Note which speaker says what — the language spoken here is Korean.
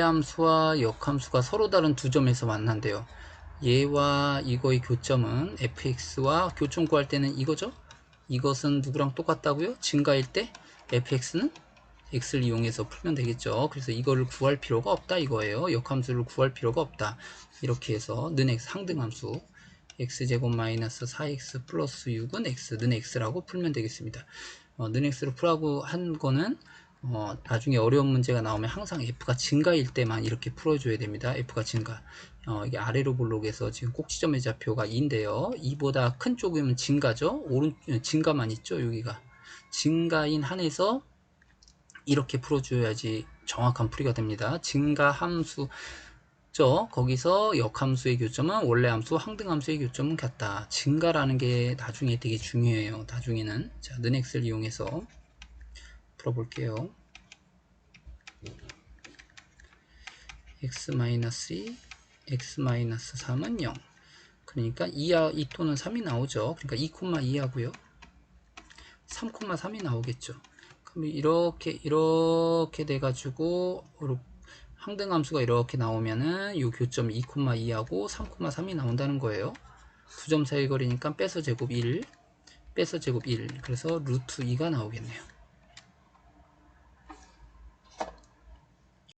Speaker 1: 함수와 역함수가 서로 다른 두 점에서 만난대요. 얘와 이거의 교점은 fx와 교점 구할 때는 이거죠? 이것은 누구랑 똑같다고요? 증가일 때 fx는 x를 이용해서 풀면 되겠죠. 그래서 이거를 구할 필요가 없다 이거예요. 역함수를 구할 필요가 없다. 이렇게 해서 는 x 상등함수 x제곱 마이너스 4x 플러스 6은 x, 는 x라고 풀면 되겠습니다. 어, 는 x로 풀라고 한 거는 어, 나중에 어려운 문제가 나오면 항상 f가 증가일 때만 이렇게 풀어줘야 됩니다. f가 증가. 어, 이게 아래로 볼록에서 지금 꼭지점의 좌표가 2인데요. 2보다 큰 쪽이면 증가죠. 오른 증가만 있죠. 여기가 증가인 한에서 이렇게 풀어줘야지 정확한 풀이가 됩니다. 증가 함수 죠 거기서 역함수의 교점은 원래 함수 항등함수의 교점은 같다. 증가라는 게 나중에 되게 중요해요. 나중에는 자, 는 x를 이용해서 풀어볼게요. x-2 x-3은 0 그러니까 2하, 2토는 3이 나오죠. 그러니까 2, 2 하고요. 3, 3이 나오겠죠. 그럼 이렇게 이렇게 돼가지고 항등함수가 이렇게 나오면은 이 교점 2,2하고 3,3이 나온다는 거예요. 두 점 사이 거리니까 빼서 제곱 1, 빼서 제곱 1. 그래서 루트 2가 나오겠네요.